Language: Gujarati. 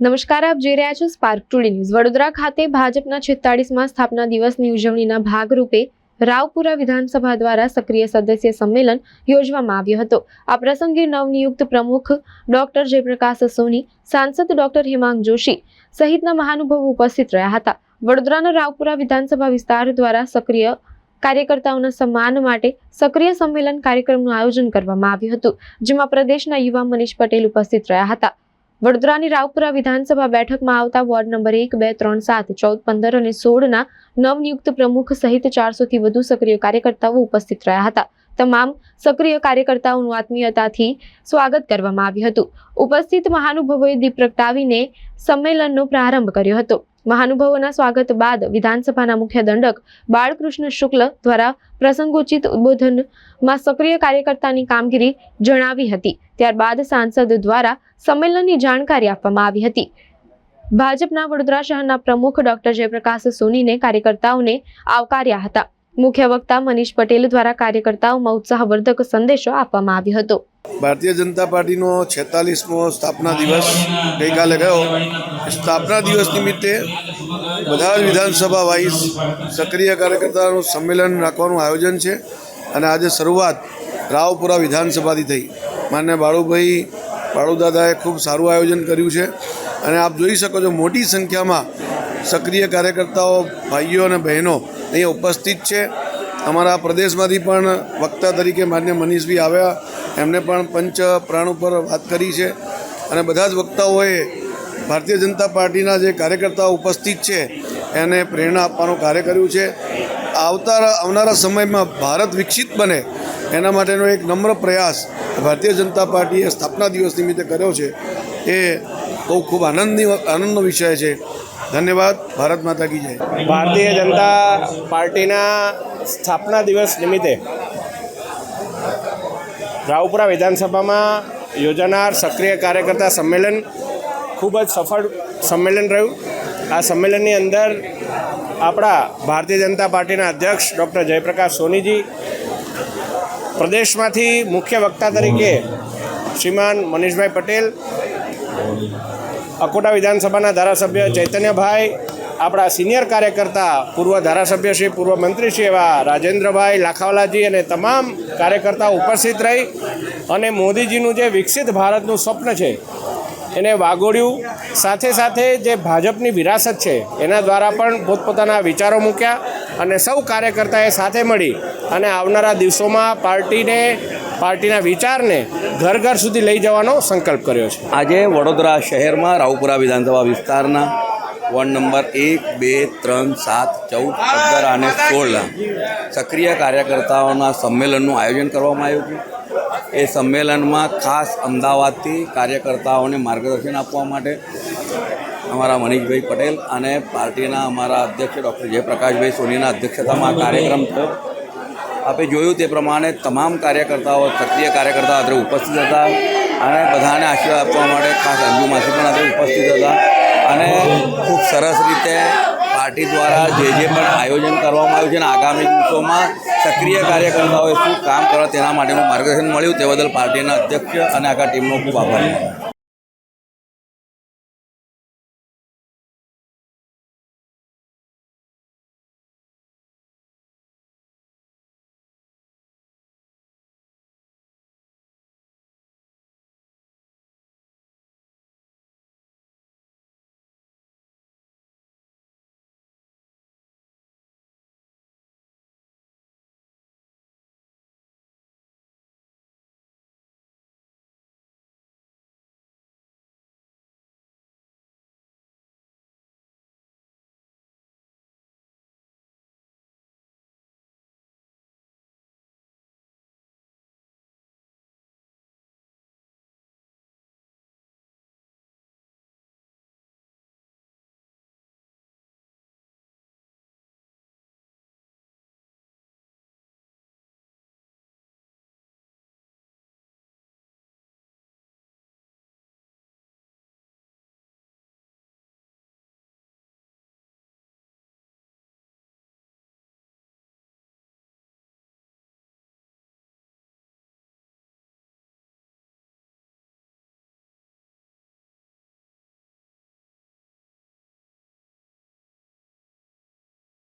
નમસ્કાર, આપ જોઈ રહ્યા છો સ્પાર્ક ટુડે ન્યૂઝ વડોદરા ખાતે ભાજપના છેતાળીસમાં સ્થાપના દિવસની ઉજવણીના ભાગરૂપે રાવપુરા વિધાનસભા દ્વારા સક્રિય સદસ્ય સંમેલન યોજવામાં આવ્યો હતો. આ પ્રસંગે નવનિયુક્ત પ્રમુખ ડોક્ટર જયપ્રકાશ સોની, સાંસદ ડોક્ટર હેમાંગ જોશી સહિતના મહાનુભાવો ઉપસ્થિત રહ્યા હતા. વડોદરાના રાવપુરા વિધાનસભા વિસ્તાર દ્વારા સક્રિય કાર્યકર્તાઓના સન્માન માટે સક્રિય સંમેલન કાર્યક્રમનું આયોજન કરવામાં આવ્યું હતું, જેમાં પ્રદેશના યુવા મનીષ પટેલ ઉપસ્થિત રહ્યા હતા. વડોદરાની રાવપુરા વિધાનસભા બેઠકમાં આવતા વોર્ડ નંબર એક, બે, ત્રણ, સાત, ચૌદ, પંદર અને સોળના નવનિયુક્ત પ્રમુખ સહિત ચારસોથી વધુ સક્રિય કાર્યકર્તાઓ ઉપસ્થિત રહ્યા હતા. તમામ સક્રિય કાર્યકર્તાઓનું આત્મીયતાથી સ્વાગત કરવામાં આવ્યું હતું. ઉપસ્થિત મહાનુભાવોએ દીપ પ્રગટાવીને સંમેલનનો પ્રારંભ કર્યો હતો. મહાનુભાવોના સ્વાગત બાદ વિધાનસભાના મુખ્ય દંડક બાળકૃષ્ણ શુક્લ દ્વારા પ્રસંગોચિત ઉદ્બોધનમાં સક્રિય કાર્યકર્તાની કામગીરી જણાવી હતી. ત્યારબાદ સાંસદ દ્વારા સંમેલનની જાણકારી આપવામાં આવી હતી. ભાજપના વડોદરા શહેરના પ્રમુખ ડોક્ટર જયપ્રકાશ સોનીને કાર્યકર્તાઓને આવકાર્યા હતા. મુખ્ય વક્તા મનીષ પટેલ દ્વારા કાર્યકર્તાઓમાં ઉત્સાહવર્ધક સંદેશો આપવામાં આવ્યો હતો. ભારતીય જનતા પાર્ટીનો છેતાલીસમો સ્થાપના દિવસ ગઈકાલે ગયો. સ્થાપના દિવસ નિમિત્તે બધા વિધાનસભા વાઇઝ સક્રિય કાર્યકર્તાનું સંમેલન રાખવાનું આયોજન છે અને આજે શરૂઆત રાવપુરા વિધાનસભાથી થઈ. માન્ય બાળુભાઈ બાળુદાદાએ ખૂબ સારું આયોજન કર્યું છે અને આપ જોઈ શકો છો મોટી સંખ્યામાં સક્રિય કાર્યકર્તાઓ, ભાઈઓ અને બહેનો અહીંયા ઉપસ્થિત છે. અમારા પ્રદેશમાંથી પણ વક્તા તરીકે માન્ય મનીષભાઈ આવ્યા. એમને પણ પંચ પ્રાણ ઉપર વાત કરી છે. અને બધા જ વક્તાઓએ ભારતીય જનતા પાર્ટીના જે કાર્યકર્તાઓ ઉપસ્થિત છે, એને પ્રેરણા આપવાનું કાર્ય કર્યું છે. આવતા આવનારા સમયમાં ભારત વિકસિત બને, એના માટેનો એક નમ્ર પ્રયાસ ભારતીય જનતા પાર્ટીએ સ્થાપના દિવસ નિમિત્તે કર્યો છે. એ બહુ ખૂબ આનંદની આનંદનો વિષય છે. ધન્યવાદ. ભારત માતા કી જય. ભારતીય જનતા પાર્ટીના સ્થાપના દિવસ નિમિત્તે રાવપુરા વિધાનસભામાં યોજાનાર સક્રિય કાર્યકર્તા સંમેલન ખૂબ જ સફળ સંમેલન રહ્યું. આ સંમેલનની અંદર આપણા ભારતીય જનતા પાર્ટીના અધ્યક્ષ ડૉક્ટર જયપ્રકાશ સોનીજી, પ્રદેશમાંથી મુખ્ય વક્તા તરીકે શ્રીમાન મનીષભાઈ પટેલ અકોટા વિધાનસભાના ધારાસભ્ય ચૈતન્યભાઈ, આપણા સિનિયર કાર્યકર્તા પૂર્વ ધારાસભ્ય શ્રી, પૂર્વ મંત્રી શ્રી એવા રાજેન્દ્રભાઈ લાખાવાલાજી અને તમામ કાર્યકર્તાઓ ઉપસ્થિત રહી અને મોદીજીનું જે વિકસિત ભારતનું સ્વપ્ન છે, એને વાગોળ્યું. સાથે સાથે જે ભાજપની વિરાસત છે, એના દ્વારા પણ પોતપોતાના વિચારો મૂક્યા અને સૌ કાર્યકર્તાએ સાથે મળી અને આવનારા દિવસોમાં પાર્ટીને પાર્ટીના વિચારને ઘર ઘર સુધી લઈ જવાનો સંકલ્પ કર્યો છે. આજે વડોદરા શહેરમાં રાવપુરા વિધાનસભા વિસ્તારના વોર્ડ નંબર એક, બે, ત્રણ, સાત, ચૌદ પંદર અને સોળ સક્રિય કાર્યકર્તાઓના સંમેલનનું આયોજન કરવામાં આવ્યું છે. એ સંમેલનમાં ખાસ અમદાવાદથી કાર્યકર્તાઓને માર્ગદર્શન આપવા માટે અમારા મનીષભાઈ પટેલ અને પાર્ટીના અમારા અધ્યક્ષ ડૉક્ટર જયપ્રકાશભાઈ સોનીના અધ્યક્ષતામાં કાર્યક્રમ થયો. આપણે જોયું તે પ્રમાણે તમામ કાર્યકર્તાઓ, સક્રિય કાર્યકર્તાઓ અત્રે ઉપસ્થિત હતા અને બધાને આશીર્વાદ આપવા માટે ખાસ અંજુ પણ અત્રે ઉપસ્થિત હતા અને ખૂબ સરસ રીતે પાર્ટી દ્વારા જે જે પણ આયોજન કરવામાં આવ્યું છે અને આગામી દિવસોમાં સક્રિય કાર્યકર્તાઓએ શું કામ કરવા તેના માટેનું માર્ગદર્શન મળ્યું તે બદલ પાર્ટીના અધ્યક્ષ અને આખા ટીમનો ખૂબ આભાર.